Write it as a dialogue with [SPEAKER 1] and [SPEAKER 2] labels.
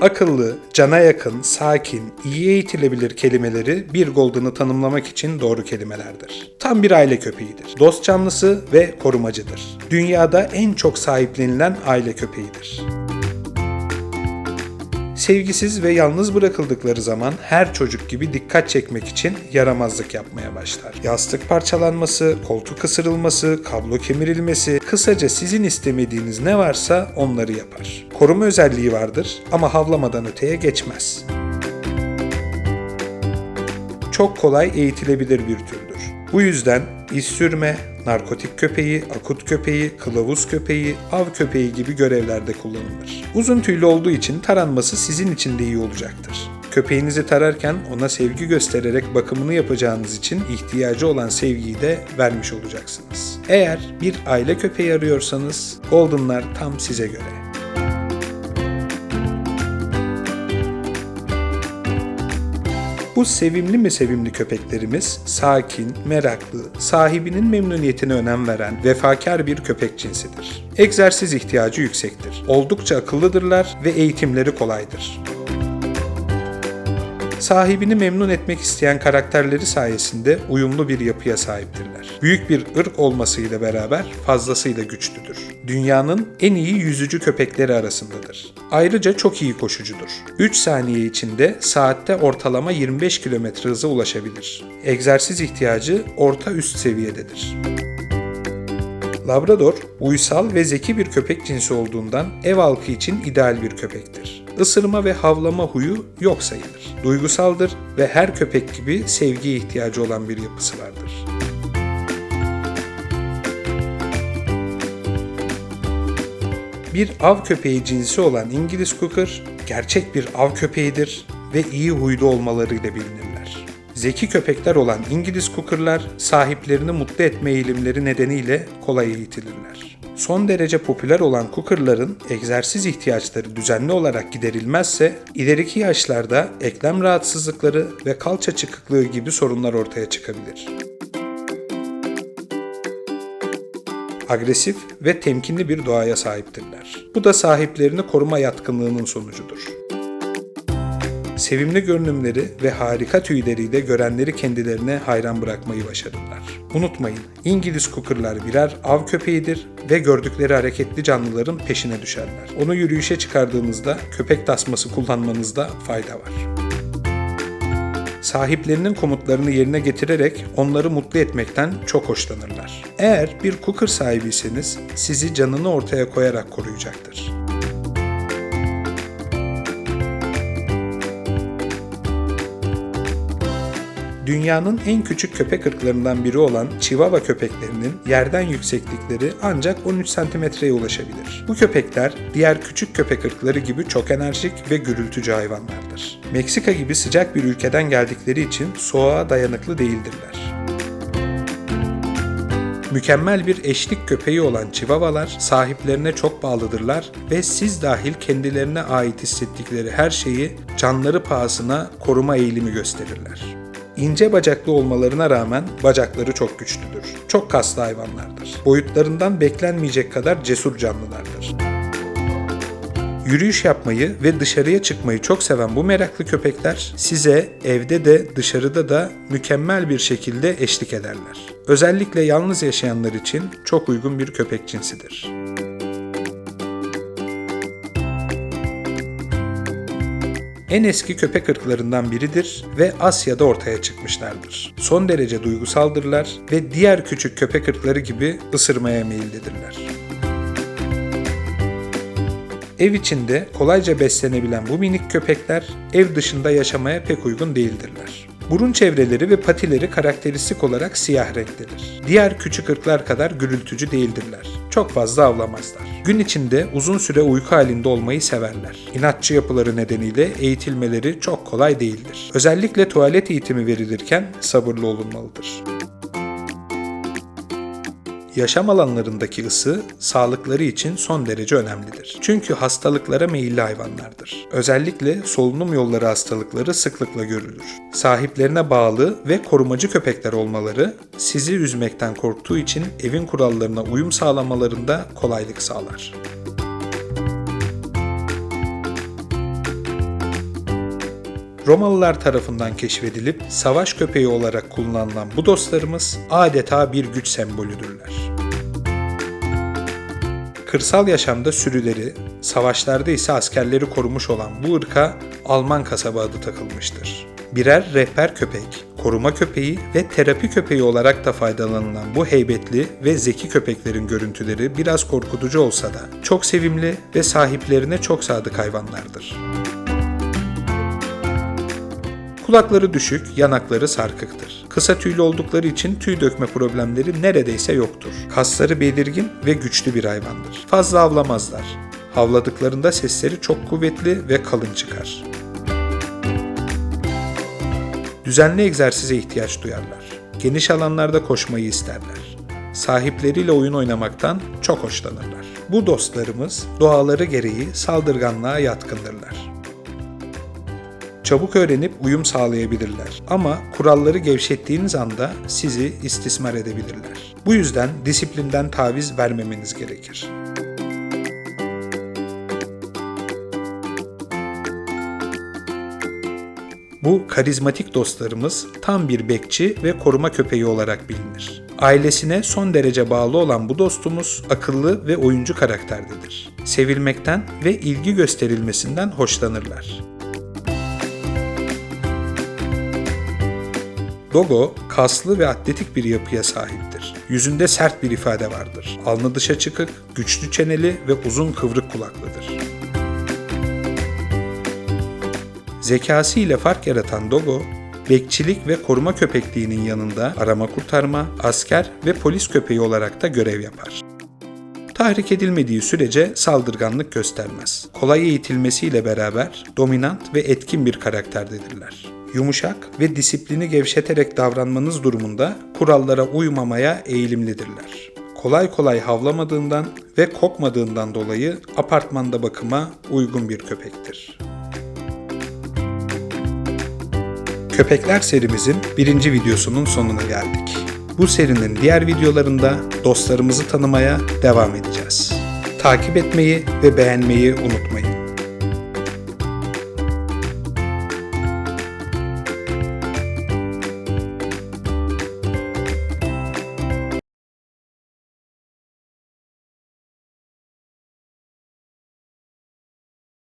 [SPEAKER 1] Akıllı, cana yakın, sakin, iyi eğitilebilir kelimeleri bir Golden'ı tanımlamak için doğru kelimelerdir. Tam bir aile köpeğidir. Dost canlısı ve korumacıdır. Dünyada en çok sahiplenilen aile köpeğidir. Sevgisiz ve yalnız bırakıldıkları zaman her çocuk gibi dikkat çekmek için yaramazlık yapmaya başlar. Yastık parçalanması, koltuk ısırılması, kablo kemirilmesi, kısaca sizin istemediğiniz ne varsa onları yapar. Koruma özelliği vardır ama havlamadan öteye geçmez. Çok kolay eğitilebilir bir türdür. Bu yüzden iz sürme, narkotik köpeği, akut köpeği, kılavuz köpeği, av köpeği gibi görevlerde kullanılır. Uzun tüylü olduğu için taranması sizin için de iyi olacaktır. Köpeğinizi tararken ona sevgi göstererek bakımını yapacağınız için ihtiyacı olan sevgiyi de vermiş olacaksınız. Eğer bir aile köpeği arıyorsanız Golden'lar tam size göre. Bu sevimli mi sevimli köpeklerimiz sakin, meraklı, sahibinin memnuniyetine önem veren, vefakar bir köpek cinsidir. Egzersiz ihtiyacı yüksektir. Oldukça akıllıdırlar ve eğitimleri kolaydır. Sahibini memnun etmek isteyen karakterleri sayesinde uyumlu bir yapıya sahiptirler. Büyük bir ırk olmasıyla beraber fazlasıyla güçlüdür. Dünyanın en iyi yüzücü köpekleri arasındadır. Ayrıca çok iyi koşucudur. 3 saniye içinde saatte ortalama 25 km hıza ulaşabilir. Egzersiz ihtiyacı orta üst seviyededir. Labrador, uysal ve zeki bir köpek cinsi olduğundan ev halkı için ideal bir köpektir. Isırma ve havlama huyu yok sayılır. Duygusaldır ve her köpek gibi sevgiye ihtiyacı olan bir yapısı vardır. Bir av köpeği cinsi olan İngiliz Cooker, gerçek bir av köpeğidir ve iyi huylu olmalarıyla bilinirler. Zeki köpekler olan İngiliz Cooker'lar sahiplerini mutlu etme eğilimleri nedeniyle kolay eğitilirler. Son derece popüler olan Cooker'ların egzersiz ihtiyaçları düzenli olarak giderilmezse ileriki yaşlarda eklem rahatsızlıkları ve kalça çıkıklığı gibi sorunlar ortaya çıkabilir. Agresif ve temkinli bir doğaya sahiptirler. Bu da sahiplerini koruma yatkınlığının sonucudur. Sevimli görünümleri ve harika tüyleriyle görenleri kendilerine hayran bırakmayı başarırlar. Unutmayın, İngiliz Cooker'lar birer av köpeğidir ve gördükleri hareketli canlıların peşine düşerler. Onu yürüyüşe çıkardığınızda köpek tasması kullanmanızda fayda var. Sahiplerinin komutlarını yerine getirerek onları mutlu etmekten çok hoşlanırlar. Eğer bir Cooker sahibiyseniz sizi canını ortaya koyarak koruyacaktır. Dünyanın en küçük köpek ırklarından biri olan Chihuahua köpeklerinin yerden yükseklikleri ancak 13 santimetreye ulaşabilir. Bu köpekler diğer küçük köpek ırkları gibi çok enerjik ve gürültücü hayvanlardır. Meksika gibi sıcak bir ülkeden geldikleri için soğuğa dayanıklı değildirler. Mükemmel bir eşlik köpeği olan Chihuahualar sahiplerine çok bağlıdırlar ve siz dahil kendilerine ait hissettikleri her şeyi canları pahasına koruma eğilimi gösterirler. İnce bacaklı olmalarına rağmen bacakları çok güçlüdür. Çok kaslı hayvanlardır. Boyutlarından beklenmeyecek kadar cesur canlılardır. Yürüyüş yapmayı ve dışarıya çıkmayı çok seven bu meraklı köpekler size evde de dışarıda da mükemmel bir şekilde eşlik ederler. Özellikle yalnız yaşayanlar için çok uygun bir köpek cinsidir. En eski köpek ırklarından biridir ve Asya'da ortaya çıkmışlardır. Son derece duygusaldırlar ve diğer küçük köpek ırkları gibi ısırmaya meyillidirler. Ev içinde kolayca beslenebilen bu minik köpekler ev dışında yaşamaya pek uygun değildirler. Burun çevreleri ve patileri karakteristik olarak siyah renktedir. Diğer küçük ırklar kadar gürültücü değildirler. Çok fazla avlamazlar. Gün içinde uzun süre uyku halinde olmayı severler. İnatçı yapıları nedeniyle eğitilmeleri çok kolay değildir. Özellikle tuvalet eğitimi verilirken sabırlı olunmalıdır. Yaşam alanlarındaki ısı sağlıkları için son derece önemlidir. Çünkü hastalıklara meyilli hayvanlardır. Özellikle solunum yolları hastalıkları sıklıkla görülür. Sahiplerine bağlı ve korumacı köpekler olmaları sizi üzmekten korktuğu için evin kurallarına uyum sağlamalarında kolaylık sağlar. Romalılar tarafından keşfedilip savaş köpeği olarak kullanılan bu dostlarımız adeta bir güç sembolüdürler. Kırsal yaşamda sürüleri, savaşlarda ise askerleri korumuş olan bu ırka Alman kasaba adı takılmıştır. Birer rehber köpek, koruma köpeği ve terapi köpeği olarak da faydalanılan bu heybetli ve zeki köpeklerin görüntüleri biraz korkutucu olsa da çok sevimli ve sahiplerine çok sadık hayvanlardır. Kulakları düşük, yanakları sarkıktır. Kısa tüylü oldukları için tüy dökme problemleri neredeyse yoktur. Kasları belirgin ve güçlü bir hayvandır. Fazla avlamazlar. Havladıklarında sesleri çok kuvvetli ve kalın çıkar. Düzenli egzersize ihtiyaç duyarlar. Geniş alanlarda koşmayı isterler. Sahipleriyle oyun oynamaktan çok hoşlanırlar. Bu dostlarımız doğaları gereği saldırganlığa yatkındırlar. Çabuk öğrenip uyum sağlayabilirler ama kuralları gevşettiğiniz anda sizi istismar edebilirler. Bu yüzden disiplinden taviz vermemeniz gerekir. Bu karizmatik dostlarımız tam bir bekçi ve koruma köpeği olarak bilinir. Ailesine son derece bağlı olan bu dostumuz akıllı ve oyuncu karakterdedir. Sevilmekten ve ilgi gösterilmesinden hoşlanırlar. Dogo kaslı ve atletik bir yapıya sahiptir. Yüzünde sert bir ifade vardır. Alnı dışa çıkık, güçlü çeneli ve uzun kıvrık kulaklıdır. Zekası ile fark yaratan Dogo, bekçilik ve koruma köpekliğinin yanında arama kurtarma, asker ve polis köpeği olarak da görev yapar. Tahrik edilmediği sürece saldırganlık göstermez. Kolay eğitilmesiyle beraber dominant ve etkin bir karakterdedirler. Yumuşak ve disiplini gevşeterek davranmanız durumunda kurallara uymamaya eğilimlidirler. Kolay kolay havlamadığından ve kokmadığından dolayı apartmanda bakıma uygun bir köpektir. Köpekler serimizin birinci videosunun sonuna geldik. Bu serinin diğer videolarında dostlarımızı tanımaya devam edeceğiz. Takip etmeyi ve beğenmeyi unutmayın.